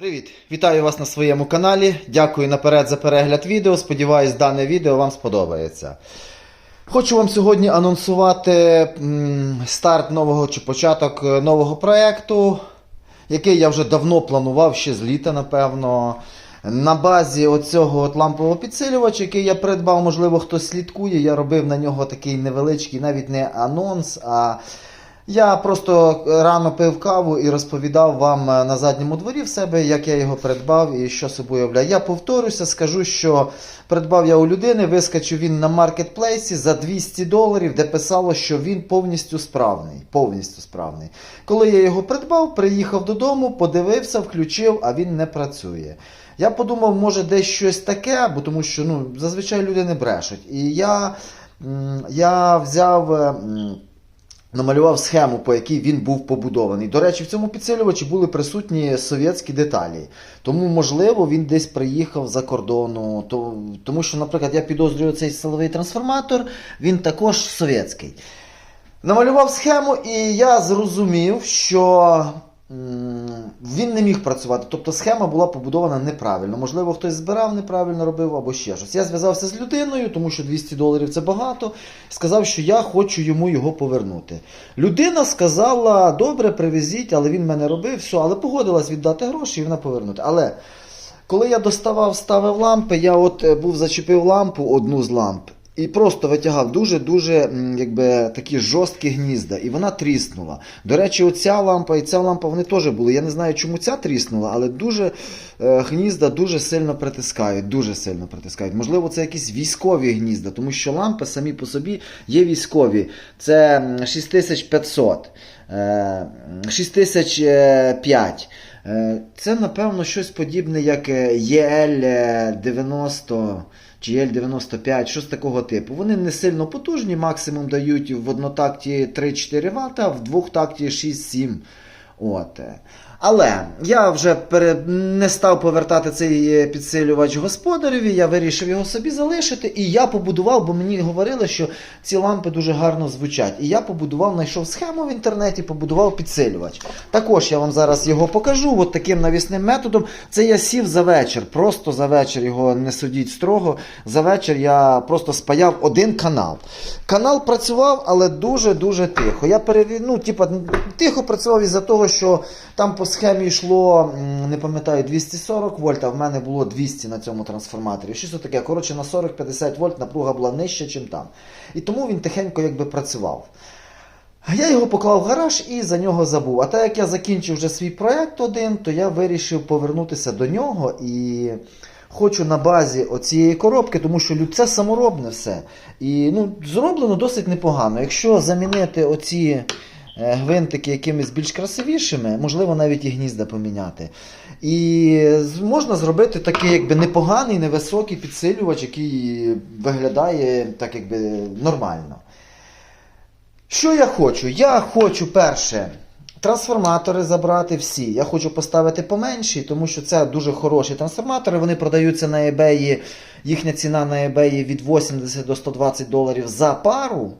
Привіт! Вітаю вас на своєму каналі. Дякую наперед за перегляд відео. Сподіваюсь, дане відео вам сподобається. Хочу вам сьогодні анонсувати старт нового чи початок е, нового проєкту, який я вже давно планував, ще з літа, напевно. На базі оцього от лампового підсилювача, який я придбав, можливо, хтось слідкує. Я робив на нього такий невеличкий, навіть не анонс, а я просто рано пив каву і розповідав вам е, на задньому дворі в себе, як я його придбав і що собою являє. Я повторюся, скажу, що придбав я у людини, вискочив він на маркетплейсі за 200 доларів, де писало, що він повністю справний. Повністю справний. Коли я його придбав, приїхав додому, подивився, включив, а він не працює. Я подумав, може десь щось таке, бо тому що ну, зазвичай люди не брешуть. І я, я взяв. Намалював схему, по якій він був побудований. До речі, в цьому підсилювачі були присутні совєтські деталі. Тому, можливо, він десь приїхав за кордону. Тому що, наприклад, я підозрюю цей силовий трансформатор, він також совєтський. Намалював схему, і я зрозумів, що він не міг працювати. Тобто схема була побудована неправильно. Можливо, хтось збирав неправильно робив або ще щось. Я зв'язався з людиною, тому що 200 доларів це багато. Сказав, що я хочу йому його повернути. Людина сказала: добре, привезіть, але він мене робив, все, але погодилась віддати гроші і вона повернути. Але коли я доставав, ставив лампи, я от е, був зачепив лампу, одну з ламп, і просто витягав дуже-дуже такі жорсткі гнізда, і вона тріснула. До речі, оця лампа і ця лампа вони теж були. Я не знаю, чому ця тріснула, але дуже е, гнізда дуже сильно притискають. Дуже сильно притискають. Можливо, це якісь військові гнізда, тому що лампи самі по собі є військові. Це м, 6500, е, 6005. Е, Це, напевно, щось подібне, як е, EL90 чи EL95, щось такого типу. Вони не сильно потужні, максимум дають в однотакті 3-4 Вт, а в двохтакті 6-7. От. Але я вже не став повертати цей е, підсилювач господареві, я вирішив його собі залишити. І я побудував, бо мені говорили, що ці лампи дуже гарно звучать. І я побудував, знайшов схему в інтернеті, побудував підсилювач. Також я вам зараз його покажу, от таким навісним методом. Це я сів за вечір, просто за вечір його не судіть строго. За вечір я просто спаяв один канал. Канал працював, але дуже-дуже тихо. Я перевів, ну, типа, тихо працював із-за того, що там по схемі йшло, не пам'ятаю, 240 вольт, а в мене було 200 на цьому трансформаторі. Щось таке. Коротше, на 40-50 вольт напруга була нижча, ніж там. І тому він тихенько якби працював. Я його поклав в гараж і за нього забув. А так як я закінчив вже свій проект один, то я вирішив повернутися до нього і хочу на базі оцієї коробки, тому що це саморобне все. І ну, зроблено досить непогано. Якщо замінити оці гвинтики якимись більш красивішими, можливо, навіть і гнізда поміняти. І можна зробити такий якби непоганий, невисокий підсилювач, який виглядає так якби нормально. Що я хочу? Я хочу перше. Трансформатори забрати всі. Я хочу поставити поменші, тому що це дуже хороші трансформатори. Вони продаються на eBay. Їхня ціна на eBay від 80 до 120 доларів за пару.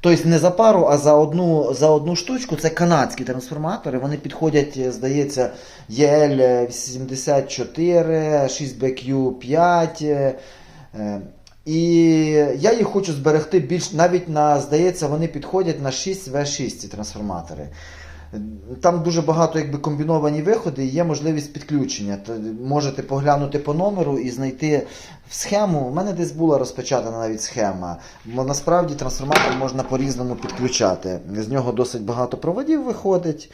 Тобто не за пару, а за одну, за одну штучку. Це канадські трансформатори. Вони підходять, е, здається, EL84, 6BQ5. е, е, І я їх хочу зберегти більш навіть на, здається, вони підходять на 6В6 ці трансформатори. Там дуже багато якби, комбіновані виходи і є можливість підключення. То Можете поглянути по номеру і знайти схему. У мене десь була розпечатана навіть схема. Бо насправді трансформатор можна по-різному підключати. З нього досить багато проводів виходить.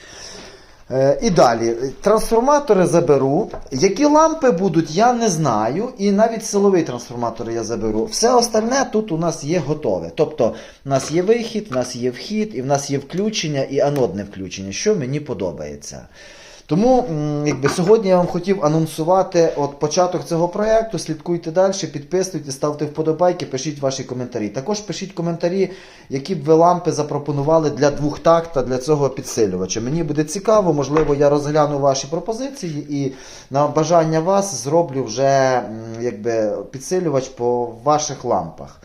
Е, І далі, трансформатори заберу. Які лампи будуть, я не знаю. І навіть силовий трансформатор я заберу. Все остальне тут у нас є готове. Тобто, у нас є вихід, у нас є вхід, і в нас є включення і анодне включення, що мені подобається. Тому якби, сьогодні я вам хотів анонсувати от початок цього проєкту. Слідкуйте далі, підписуйте, ставте вподобайки, пишіть ваші коментарі. Також пишіть коментарі, які б ви лампи запропонували для двохтакта, для цього підсилювача. Мені буде цікаво, можливо, я розгляну ваші пропозиції і на бажання вас зроблю вже якби, підсилювач по ваших лампах.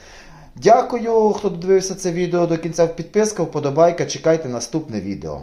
Дякую, хто додивився це відео до кінця. Підписка, вподобайка. Чекайте наступне відео.